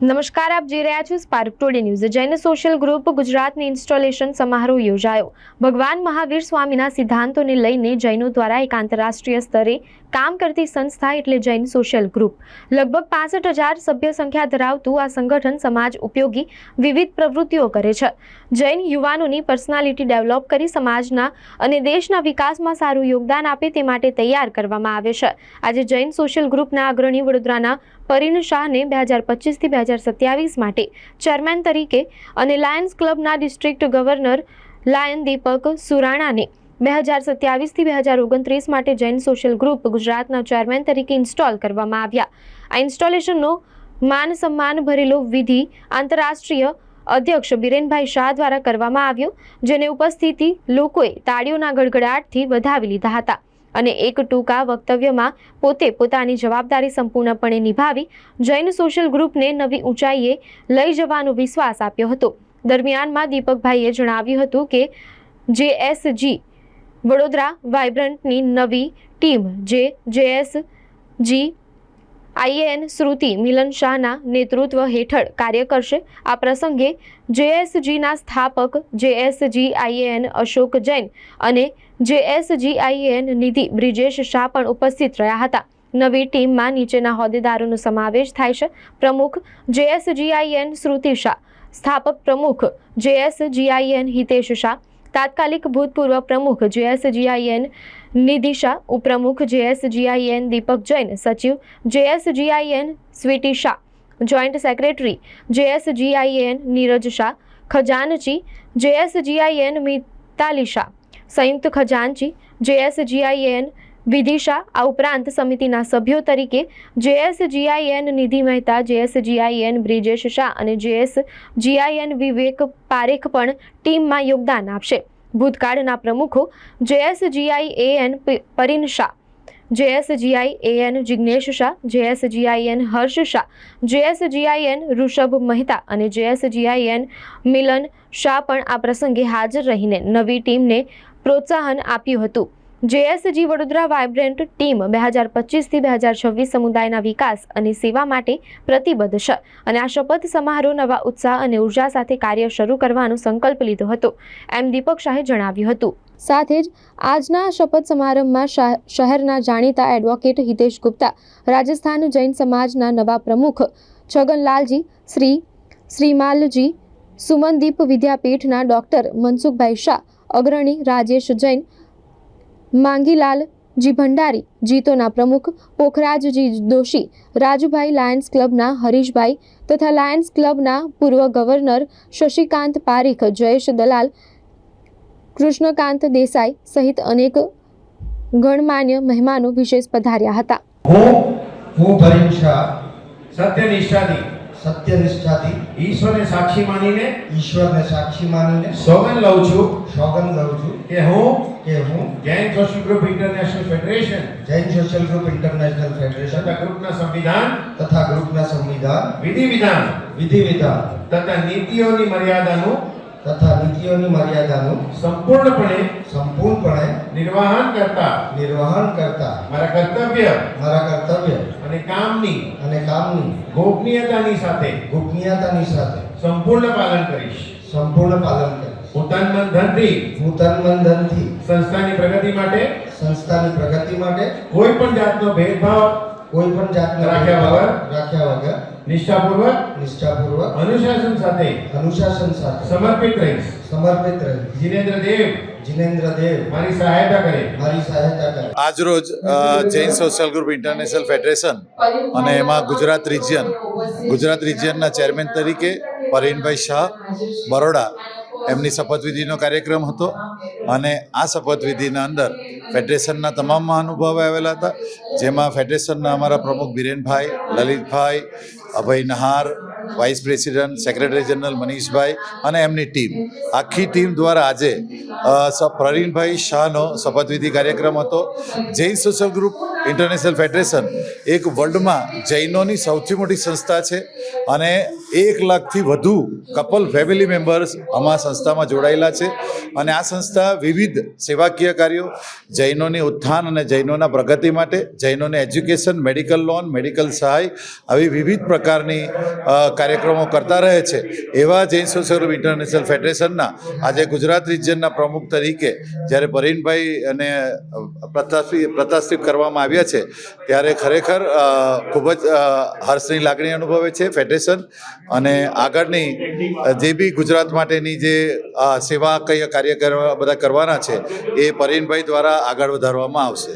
નમસ્કાર, આપ જોઈ રહ્યા છો spark today news Jain social group ગુજરાતની ઇન્સ્ટોલેશન સમારોહ યોજાયો. ભગવાન મહાવીર સ્વામીના સિદ્ધાંતોને લઈને જૈનો દ્વારા એક આંતરરાષ્ટ્રીય સ્તરે કામ કરતી સંસ્થા એટલે જૈન સોશિયલ ગ્રુપ લગભગ પાસઠ હજાર સભ્ય સંખ્યા ધરાવતું આ સંગઠન સમાજ ઉપયોગી વિવિધ પ્રવૃત્તિઓ કરે છે. જૈન યુવાનોની પર્સનાલિટી ડેવલપ કરી સમાજના અને દેશના વિકાસમાં સારું યોગદાન આપે તે માટે તૈયાર કરવામાં આવે છે. આજે જૈન સોશિયલ ગ્રુપના અગ્રણી વડોદરાના પરિણ શાહને બે હજાર પચીસથી બે હજાર સત્યાવીસ માટે ચેરમેન તરીકે અને લાયન્સ ક્લબના ડિસ્ટ્રિક્ટ ગવર્નર લાયન દીપક સુરાણાને બે હજાર સત્યાવીસથી બે હજાર ઓગણત્રીસ માટે જૈન સોશિયલ ગ્રુપ ગુજરાતના ચેરમેન તરીકે ઇન્સ્ટોલ કરવામાં આવ્યા. આ ઇન્સ્ટોલેશનનો માન સન્માન ભરેલો વિધિ આંતરરાષ્ટ્રીય અધ્યક્ષ બિરેનભાઈ શાહ દ્વારા કરવામાં આવ્યો, જેને ઉપસ્થિતિ લોકોએ તાળીઓના ગડગડાટથી વધાવી લીધા હતા. અને એક ટૂંકા વક્તવ્યમાં પોતે પોતાની જવાબદારી સંપૂર્ણપણે નિભાવી જૈન સોશિયલ ગ્રુપને નવી ઊંચાઈએ લઈ જવાનો વિશ્વાસ આપ્યો હતો. દરમિયાનમાં દીપકભાઈએ જણાવ્યું હતું કે જેએસજી વડોદરા વાઇબ્રન્ટની નવી ટીમ જે જેએસજી આઈએન શ્રુતિ મિલન શાહના નેતૃત્વ હેઠળ કાર્ય કરશે. આ પ્રસંગે જેએસજીના સ્થાપક જેએસજી આઈએન અશોક જૈન અને જેએસજી આઈએન નિધિ બ્રિજેશ શાહ પણ ઉપસ્થિત રહ્યા હતા. નવી ટીમમાં નીચેના હોદ્દેદારોનો સમાવેશ થાય છે. પ્રમુખ જેએસજીઆઈએન શ્રુતિ શાહ, સ્થાપક પ્રમુખ જેએસજીઆઈએન હિતેશ શાહ, તાત્કાલિક ભૂતપૂર્વ પ્રમુખ જેએસજીઆઈએન નિધિ શાહ, ઉપપ્રમુખ જેએસજીઆઈએન દીપક જૈન, સચિવ JSGIN Sweety Shah, joint secretary JSGIN Neeraj Shah, ખજાનચી JSGIN Mitali Shah સંયુક્ત ખજાનચી, જેએસજીઆઈએન, વિદિશા, આ ઉપરાંત સમિતિના સભ્યો તરીકે જેએસજીઆઈએન, નિધિ મહેતા, જેએસજીઆઈએન, બ્રિજેશ શાહ અને જેએસજીઆઈએન વિવેક પારેખ પણ ટીમમાં યોગદાન આપશે. ભૂતકાળના પ્રમુખો જેએસજીઆઈએન પરિન શાહ, જેએસજીઆઈએન જિજ્ઞેશ શાહ, જેએસજીઆઈએન હર્ષ શાહ, જેએસજીઆઈએન ઋષભ મહેતા અને જેએસજીઆઈએન મિલન શાહ પણ આ પ્રસંગે હાજર રહીને નવી ટીમને પ્રોત્સાહન આપ્યું હતું. જેએસજી વડોદરા વાઇબ્રન્ટ ટીમ બે હજાર પચીસથી બે હજાર છવ્વીસ સમુદાયના વિકાસ અને સેવા માટે પ્રતિબદ્ધ છે અને આ શપથ સમારોહ નવા ઉત્સાહ અને ઊર્જા સાથે કાર્ય શરૂ કરવાનો સંકલ્પ લીધો હતો, એમ દીપક શાહે જણાવ્યું હતું. સાથે જ આજના શપથ સમારંભમાં શહેરના જાણીતા એડવોકેટ હિતેશ ગુપ્તા, રાજસ્થાન જૈન સમાજના નવા પ્રમુખ છગનલાલજી, શ્રી, શ્રીમાલજી, સુમનદીપ વિદ્યાપીઠના ડૉક્ટર મનસુખભાઈ શાહ અગ્રણી રાજેશ જૈન માંગીલાલજી ભંડારી જીતોના પ્રમુખ, પોખરાજજી દોશી, રાજુભાઈ લાયન્સ ક્લબના હરીશભાઈ તથા લાયન્સ ક્લબના પૂર્વ ગવર્નર શશિકાંત પારીખ, જયેશ દલાલ, કૃષ્ણકાંત દેસાઈ સહિત અનેક ગણમાન્ય મહેમાનો વિશેષ પધાર્યા હતા. હું હું ભરીન શાહ. સત્યનિષ્ઠાથી સત્યનિષ્ઠાથી ઈશ્વરને સાક્ષી માનીને ઈશ્વરને સાક્ષી માનીને સોગંદ લઉં છું. સોગંદ લઉં છું કે હું કે હું Jain social group international federation Jain social group international federation તથા ગ્રુપના સંવિધાન તથા ગ્રુપના સંવિધાન વિધિ વિધાન વિધિ વિધાન તથા નીતિઓની મર્યાદાનું તથા નીતિઓની મર્યાદાનું સંપૂર્ણપણે સંપૂર્ણપણે નિર્વહન કરતા. નિર્વહન કરતા. મારા કર્તવ્ય. મારા કર્તવ્ય. અને કામની. અને કામની. ગોપનીયતાની સાથે. ગોપનીયતાની સાથે. સંપૂર્ણ પાલન કરીશ. સંપૂર્ણ પાલન કરીશ. હું તન મન ધનથી હું તન મન ધનથી સંસ્થાની પ્રગતિ માટે. સંસ્થાની પ્રગતિ માટે. કોઈ પણ જાતનો ભેદભાવ કોઈ પણ જાતનો રાખ્યા વગર. રાખ્યા વગર. નિષ્ઠાપૂર્વક નિષ્ઠાપૂર્વક અનુશાસન સાથે અનુશાસન સાથે સમર્પિત રહીશ. સમર્પિત રહીશ. જીનેન્દ્ર દેવ જીનેન્દ્ર દેવ મારી સહાયતા કરે. મારી સહાયતા કરે. આજરોજ અ, Jain social group international federation અને એમાં ગુજરાત રિજિયન ગુજરાત રિજિયનના ચેરમેન તરીકે પરીનભાઈ શાહ બરોડા એમની શપથવિધિનો કાર્યક્રમ હતો અને આ શપથવિધિના અંદર ફેડરેશનના તમામ મહાનુભાવો આવેલા હતા જેમાં ફેડરેશનના અમારા પ્રમુખ Birenbhai Lalitbhai Abhay Nahar vice president secretary general Manishbhai અને એમની ટીમ. આખી ટીમ દ્વારા આજે પ્રવીણભાઈ શાહનો શપથવિધિ કાર્યક્રમ હતો. Jain social group international federation એક વર્લ્ડમાં જૈનોની સૌથી મોટી સંસ્થા છે અને એક લાખથી વધુ કપલ ફેમિલી મેમ્બર્સ અમારા સંસ્થામાં જોડાયેલા છે. અને આ સંસ્થા વિવિધ સેવાકીય કાર્યો, જૈનોની ઉત્થાન અને જૈનોના પ્રગતિ માટે, જૈનોને એજ્યુકેશન મેડિકલ લોન મેડિકલ સહાય આવી વિવિધ પ્રકારની કાર્યક્રમો કરતા રહે છે. એવા જૈન સોશિયલ ઇન્ટરનેશનલ ફેડરેશનના આજે ગુજરાત રિજિયનના પ્રમુખ તરીકે જ્યારે પરીનભાઈ અને પ્રતાપી પ્રતિષ્ઠિત કરવામાં આવ્યા છે. ત્યારે ખરેખર ખૂબ જ હર્ષની લાગણી અનુભવે છે ફેડરેશન અને આગળની જે બી ગુજરાત માટેની જે સેવા કઈ કાર્ય બધા કરવાના છે, એ પરીનભાઈ દ્વારા આગળ વધારવામાં આવશે.